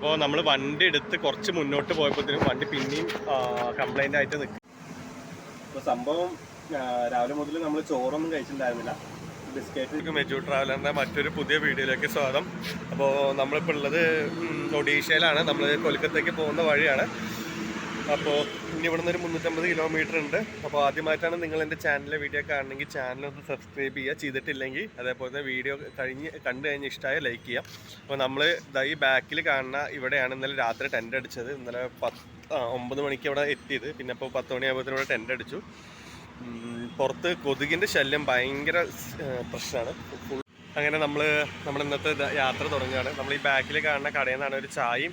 അപ്പോൾ നമ്മൾ വണ്ടി എടുത്ത് കുറച്ച് മുന്നോട്ട് പോയപ്പോഴത്തേനും വണ്ടി പിന്നെയും കംപ്ലൈന്റ് ആയിട്ട് നിൽക്കും അപ്പോൾ സംഭവം രാവിലെ മുതൽ നമ്മൾ ചോറൊന്നും കഴിച്ചിട്ടുണ്ടായിരുന്നില്ല. ബിസ്ക്കറ്റ് മെജു ട്രാവലറിന്റെ മറ്റൊരു പുതിയ വീഡിയോയിലേക്ക് സ്വാഗതം. അപ്പോൾ നമ്മളിപ്പോൾ ഉള്ളത് ഒഡീഷയിലാണ്. നമ്മൾ കൊൽക്കത്തേക്ക് പോകുന്ന വഴിയാണ്. അപ്പോൾ ഇനി ഇവിടെ നിന്ന് ഒരു മുന്നൂറ്റമ്പത് കിലോമീറ്റർ ഉണ്ട്. അപ്പോൾ ആദ്യമായിട്ടാണ് നിങ്ങൾ എന്റെ ചാനലിലെ വീഡിയോ കാണണമെങ്കിൽ ചാനൽ ഒന്ന് സബ്സ്ക്രൈബ് ചെയ്യുക. ചെയ്തിട്ടില്ലെങ്കിൽ അതേപോലെ തന്നെ വീഡിയോ കഴിഞ്ഞ് കണ്ടു കഴിഞ്ഞ് ഇഷ്ടമായ ലൈക്ക് ചെയ്യാം. അപ്പോൾ നമ്മൾ ഈ ബാക്കിൽ കാണുന്ന ഇവിടെയാണ് ഇന്നലെ രാത്രി ടെന്റ് അടിച്ചത്. ഇന്നലെ പത്ത് ഒമ്പത് മണിക്ക് ഇവിടെ എത്തിയത്. പിന്നെ ഇപ്പോൾ പത്ത് മണിയാകുമ്പോഴത്തേനും ഇവിടെ ടെന്റ് അടിച്ചു. പുറത്ത് കൊതുകിന്റെ ശല്യം ഭയങ്കര പ്രശ്നമാണ്. അങ്ങനെ നമ്മൾ നമ്മൾ ഇന്നത്തെ യാത്ര തുടങ്ങുകയാണ്. നമ്മൾ ഈ ബാക്കിൽ കാണുന്ന കടയിൽ നിന്നാണ് ഒരു ചായയും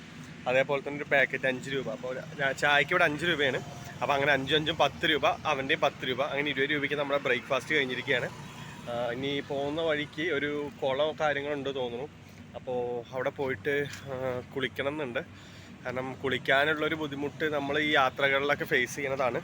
അതേപോലെ തന്നെ ഒരു പാക്കറ്റ് അഞ്ച് രൂപ. അപ്പോൾ ചായക്ക് ഇവിടെ അഞ്ച് രൂപയാണ്. അപ്പോൾ അങ്ങനെ അഞ്ചും അഞ്ചും പത്ത് രൂപ അവന്റെയും പത്ത് രൂപ അങ്ങനെ ഇരുപത് രൂപയ്ക്ക് നമ്മുടെ ബ്രേക്ക്ഫാസ്റ്റ് കഴിഞ്ഞിരിക്കുകയാണ്. ഇനി പോകുന്ന വഴിക്ക് ഒരു കുളം കാര്യങ്ങളുണ്ട് തോന്നുന്നു. അപ്പോൾ അവിടെ പോയിട്ട് കുളിക്കണം എന്നുണ്ട് കാരണം കുളിക്കാനുള്ളൊരു ബുദ്ധിമുട്ട് നമ്മൾ ഈ യാത്രകളിലൊക്കെ ഫേസ് ചെയ്യുന്നതാണ്.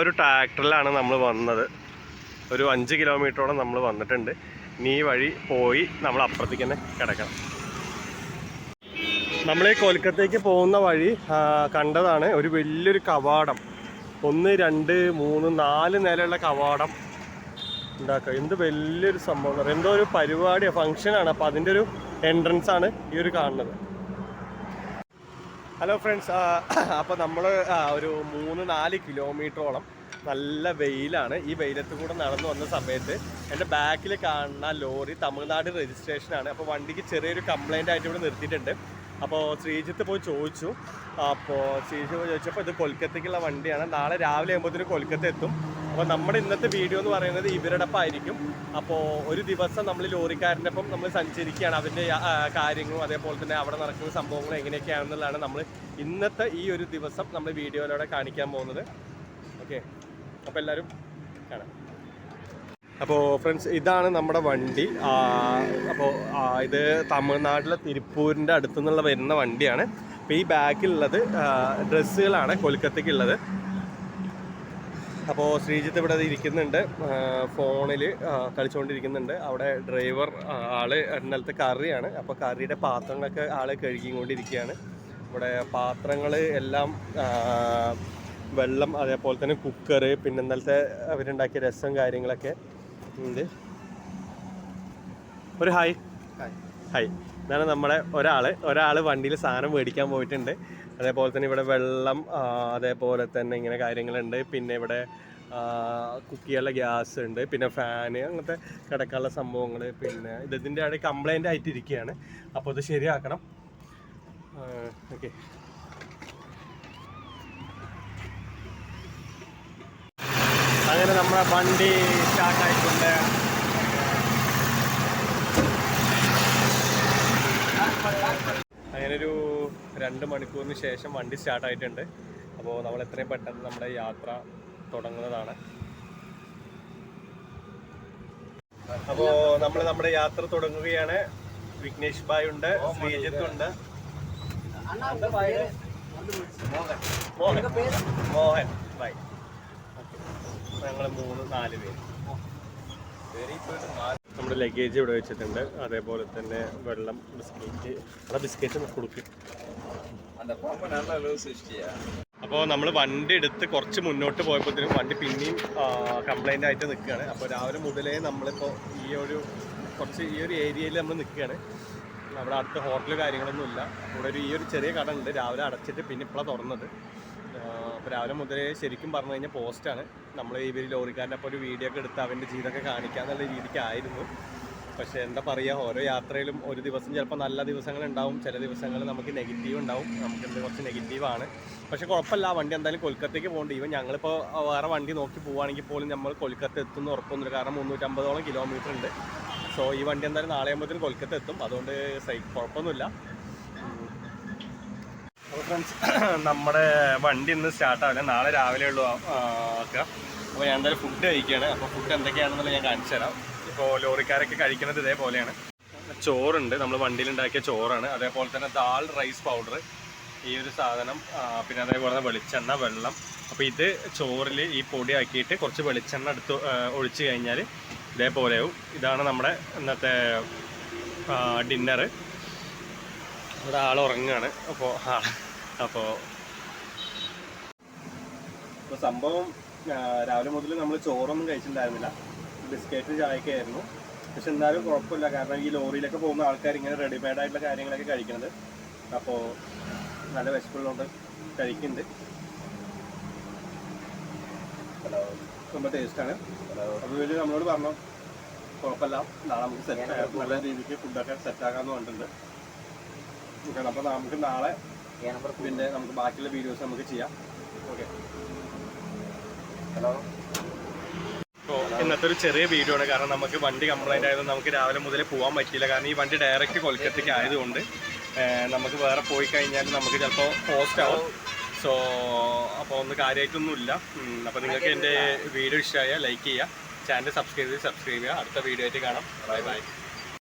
ഒരു ട്രാക്ടറിലാണ് നമ്മൾ വന്നത്. ഒരു അഞ്ച് കിലോമീറ്ററോളം നമ്മൾ വന്നിട്ടുണ്ട്. നീ വഴി പോയി നമ്മൾ അപ്പുറത്തേക്ക് തന്നെ കിടക്കണം. നമ്മൾ ഈ കൊൽക്കത്തേക്ക് പോകുന്ന വഴി കണ്ടതാണ് ഒരു വലിയൊരു കവാടം. ഒന്ന് രണ്ട് മൂന്ന് നാല് നിലയുള്ള കവാടം ഉണ്ടാക്കുക. എന്ത് വലിയൊരു സംഭവം എന്തോ ഒരു പരിപാടിയാണ് ഫങ്ഷനാണ് അപ്പോൾ അതിന്റെ ഒരു എൻട്രൻസ് ആണ് ഈ ഒരു കാണുന്നത്. ഹലോ ഫ്രണ്ട്സ് അപ്പോൾ നമ്മൾ ഒരു മൂന്ന് നാല് കിലോമീറ്ററോളം നല്ല വെയിലാണ്. ഈ വെയിലത്ത് കൂടെ നടന്നു വന്ന സമയത്ത് എന്റെ ബാക്കിൽ കാണുന്ന ലോറി തമിഴ്നാട് രജിസ്ട്രേഷനാണ് അപ്പോൾ വണ്ടിക്ക് ചെറിയൊരു കംപ്ലൈന്റ് ആയിട്ട് ഇവിടെ നിർത്തിയിട്ടുണ്ട്. അപ്പോൾ ശ്രീജിത്ത് പോയി ചോദിച്ചു. അപ്പോൾ ശ്രീജിത്ത് പോയി ചോദിച്ചപ്പോൾ ഇത് കൊൽക്കത്തയ്ക്കുള്ള വണ്ടിയാണ്. നാളെ രാവിലെ ആകുമ്പോഴത്തേന് കൊൽക്കത്ത എത്തും. അപ്പോൾ നമ്മുടെ ഇന്നത്തെ വീഡിയോ എന്ന് പറയുന്നത് ഇവരുടെ ആയിരിക്കും അപ്പോൾ ഒരു ദിവസം നമ്മൾ ലോറിക്കാരന്റെ ഒപ്പം നമ്മൾ സഞ്ചരിക്കുകയാണ്. അവന്റെ കാര്യങ്ങളും അതേപോലെ തന്നെ അവിടെ നടക്കുന്ന സംഭവങ്ങളും എങ്ങനെയൊക്കെയാണെന്നുള്ളതാണ് നമ്മൾ ഇന്നത്തെ ഈ ഒരു ദിവസം നമ്മൾ വീഡിയോയിലൂടെ കാണിക്കാൻ പോകുന്നത്. ഓക്കെ അപ്പോൾ എല്ലാവരും കാണാം. അപ്പോൾ ഫ്രണ്ട്സ് ഇതാണ് നമ്മുടെ വണ്ടി. അപ്പോൾ ഇത് തമിഴ്നാട്ടിലെ തിരുപ്പൂരിന്റെ അടുത്തു നിന്നുള്ള വരുന്ന വണ്ടിയാണ്. അപ്പോൾ ഈ ബാക്കിലുള്ളത് ഡ്രസ്സുകളാണ് കൊൽക്കത്തയ്ക്കുള്ളത്. അപ്പോൾ ശ്രീജിത്ത് ഇവിടെ ഇരിക്കുന്നുണ്ട്. ഫോണിൽ കളിച്ചുകൊണ്ടിരിക്കുന്നുണ്ട് അവിടെ ഡ്രൈവർ ആൾ ഇന്നലത്തെ കറിയാണ്. അപ്പോൾ കറിയുടെ പാത്രങ്ങളൊക്കെ ആൾ കഴുകിക്കൊണ്ടിരിക്കുകയാണ്. ഇവിടെ പാത്രങ്ങൾ എല്ലാം വെള്ളം അതേപോലെ തന്നെ കുക്കർ പിന്നെ ഇന്നലത്തെ അവരുണ്ടാക്കിയ രസം കാര്യങ്ങളൊക്കെ ഉണ്ട്. ഒരു ഹായ്. ഹായ്. ഇതാണ് നമ്മുടെ ഒരാൾ ഒരാൾ വണ്ടിയിൽ സാധനം മേടിക്കാൻ പോയിട്ടുണ്ട്. അതേപോലെ തന്നെ ഇവിടെ വെള്ളം അതേപോലെ തന്നെ ഇങ്ങനെ കാര്യങ്ങളുണ്ട്. പിന്നെ ഇവിടെ കുക്ക് ചെയ്യാനുള്ള ഗ്യാസ് ഉണ്ട്. പിന്നെ ഫാന് അങ്ങനത്തെ കിടക്കാനുള്ള സംഭവങ്ങൾ. പിന്നെ ഇത് ഇതിന്റെ ഇടയിൽ കംപ്ലൈന്റ് ആയിട്ടിരിക്കുകയാണ് അപ്പോൾ ഇത് ശരിയാക്കണം. ഓക്കെ അങ്ങനെ നമ്മുടെ വണ്ടി സ്റ്റാർട്ടായിട്ടുണ്ട് അങ്ങനെ ഒരു രണ്ട് മണിക്കൂറിന് ശേഷം വണ്ടി സ്റ്റാർട്ടായിട്ടുണ്ട് അപ്പോൾ നമ്മൾ എത്രയും പെട്ടെന്ന് നമ്മുടെ യാത്ര തുടങ്ങുന്നതാണ്. അപ്പോൾ നമ്മൾ നമ്മുടെ യാത്ര തുടങ്ങുകയാണ്. വിഘ്നേഷ് ഭായ് ഉണ്ട് ശ്രീജിത്ത് ഉണ്ട്. മോഹൻ. മോഹൻ ഭായ്. ഞങ്ങൾ മൂന്ന് നാല് പേര്. നമ്മുടെ ലഗേജ് ഇവിടെ വെച്ചിട്ടുണ്ട്. അതേപോലെ തന്നെ വെള്ളം ബിസ്ക്കറ്റ് അവിടെ ബിസ്ക്കറ്റ് കൊടുക്കും. അപ്പോൾ നമ്മൾ വണ്ടി എടുത്ത് കുറച്ച് മുന്നോട്ട് പോയപ്പോഴത്തേനും വണ്ടി പിന്നെയും കംപ്ലൈന്റ് ആയിട്ട് നിൽക്കുകയാണ് അപ്പോൾ രാവിലെ മുതലേ നമ്മളിപ്പോൾ ഈ ഒരു കുറച്ച് ഈ ഒരു ഏരിയയിൽ നമ്മൾ നിൽക്കുകയാണ് അവിടെ അടുത്ത് ഹോട്ടൽ കാര്യങ്ങളൊന്നും ഇല്ല ഒരു ഈ ഒരു ചെറിയ കട ഉണ്ട്. രാവിലെ അടച്ചിട്ട് പിന്നെ ഇപ്പോഴാണ് തുറന്നത്. അപ്പോൾ രാവിലെ മുതലേ ശരിക്കും പറഞ്ഞു കഴിഞ്ഞാൽ പോസ്റ്റാണ്. നമ്മൾ ഇവർ ലോറിക്കാരന്റെ അപ്പോൾ ഒരു വീഡിയോ ഒക്കെ എടുത്ത് അവന്റെ ജീവിതമൊക്കെ കാണിക്കുക എന്നുള്ള രീതിക്കായിരുന്നു. പക്ഷേ എന്താ പറയുക ഓരോ യാത്രയിലും ഒരു ദിവസം ചിലപ്പോൾ നല്ല ദിവസങ്ങൾ ഉണ്ടാവും ചില ദിവസങ്ങൾ നമുക്ക് നെഗറ്റീവ് ഉണ്ടാവും. നമുക്ക് എന്ത് കുറച്ച് നെഗറ്റീവാണ് പക്ഷേ കുഴപ്പമില്ല വണ്ടി എന്തായാലും കൊൽക്കത്തേക്ക് പോകേണ്ടി ഇവ ഞങ്ങളിപ്പോൾ വേറെ വണ്ടി നോക്കി പോവുകയാണെങ്കിൽ പോലും നമ്മൾ കൊൽക്കത്ത എത്തുന്ന ഉറപ്പൊന്നുമില്ല. കാരണം മുന്നൂറ്റമ്പതോളം കിലോമീറ്റർ ഉണ്ട്. സോ ഈ വണ്ടി എന്തായാലും നാളെ ആകുമ്പോഴത്തേനും കൊൽക്കത്ത എത്തും. അതുകൊണ്ട് സൈ കുഴപ്പമൊന്നുമില്ല. ഫ്രണ്ട്സ് നമ്മുടെ വണ്ടി ഇന്ന് സ്റ്റാർട്ടാവില്ല നാളെ രാവിലെ ഉള്ളൂ ആക്കുക അപ്പോൾ ഞാൻ എന്തായാലും ഫുഡ് കഴിക്കുകയാണ് അപ്പോൾ ഫുഡ് എന്തൊക്കെയാണെന്നുള്ളത് ഞാൻ കാണിച്ചു തരാം. ഇപ്പോൾ ലോറിക്കാരൊക്കെ കഴിക്കുന്നത് ഇതേപോലെയാണ്. ചോറുണ്ട്. നമ്മൾ വണ്ടിയിൽ ഉണ്ടാക്കിയ ചോറാണ്. അതേപോലെ തന്നെ ദാൽ റൈസ് പൗഡർ ഈ ഒരു സാധനം പിന്നെ അതേപോലെ തന്നെ വെളിച്ചെണ്ണ വെള്ളം. അപ്പോൾ ഇത് ചോറിൽ ഈ പൊടി ആക്കിയിട്ട് കുറച്ച് വെളിച്ചെണ്ണ എടുത്ത് ഒഴിച്ചു കഴിഞ്ഞാൽ ഇതേപോലെയാവും. ഇതാണ് നമ്മുടെ ഇന്നത്തെ ഡിന്നറ് ഇവിടെ ആൾ ഉറങ്ങുകയാണ്. അപ്പോൾ അപ്പോൾ ഇപ്പോൾ സംഭവം ആ, രാവിലെ മുതൽ നമ്മൾ ചോറൊന്നും കഴിച്ചിട്ടുണ്ടായിരുന്നില്ല ബിസ്ക്കറ്റ് ചായയൊക്കെ ആയിരുന്നു പക്ഷെ എന്നാലും കുഴപ്പമില്ല കാരണം ഈ ലോറിയിലൊക്കെ പോകുന്ന ആൾക്കാർ ഇങ്ങനെ റെഡിമെയ്ഡ് ആയിട്ടുള്ള കാര്യങ്ങളൊക്കെ കഴിക്കുന്നത് അപ്പോൾ നല്ല വിശപ്പുള്ളതുകൊണ്ട് കഴിക്കുന്നുണ്ട് ரொம்ப ടേസ്റ്റാണ് അപ്പോൾ വലിയ നമ്മളോട് പറഞ്ഞു കുഴപ്പമില്ല നാളെ നമുക്ക് സെറ്റ് നല്ല രീതിക്ക് ഫുഡൊക്കെ സെറ്റാക്കാമെന്ന് പറഞ്ഞിട്ടുണ്ട് ഓക്കെ അപ്പോൾ നമുക്ക് നാളെ പിന്നെ നമുക്ക് ബാക്കിയുള്ള വീഡിയോസ് നമുക്ക് ചെയ്യാം. ഓക്കെ ഹലോ ഇപ്പോൾ ഇന്നത്തെ ഒരു ചെറിയ വീഡിയോ ആണ്. കാരണം നമുക്ക് വണ്ടി കംപ്ലൈന്റ് ആയതുകൊണ്ട് നമുക്ക് രാവിലെ മുതൽ പോകാൻ പറ്റിയില്ല. കാരണം ഈ വണ്ടി ഡയറക്റ്റ് കൊൽക്കത്തയ്ക്ക് ആയതുകൊണ്ട് നമുക്ക് വേറെ പോയി കഴിഞ്ഞാൽ നമുക്ക് ചിലപ്പോൾ പോസ്റ്റ് ആവും. സോ അപ്പോൾ ഒന്ന് കാര്യമായിട്ടൊന്നുമില്ല അപ്പോൾ നിങ്ങൾക്ക് എന്റെ വീഡിയോ ഇഷ്ടമായ ലൈക്ക് ചെയ്യുക. ചാനൽ സബ്സ്ക്രൈബ് ചെയ്ത് സബ്സ്ക്രൈബ് ചെയ്യുക. അടുത്ത വീഡിയോ ആയിട്ട് കാണാം. Bye bye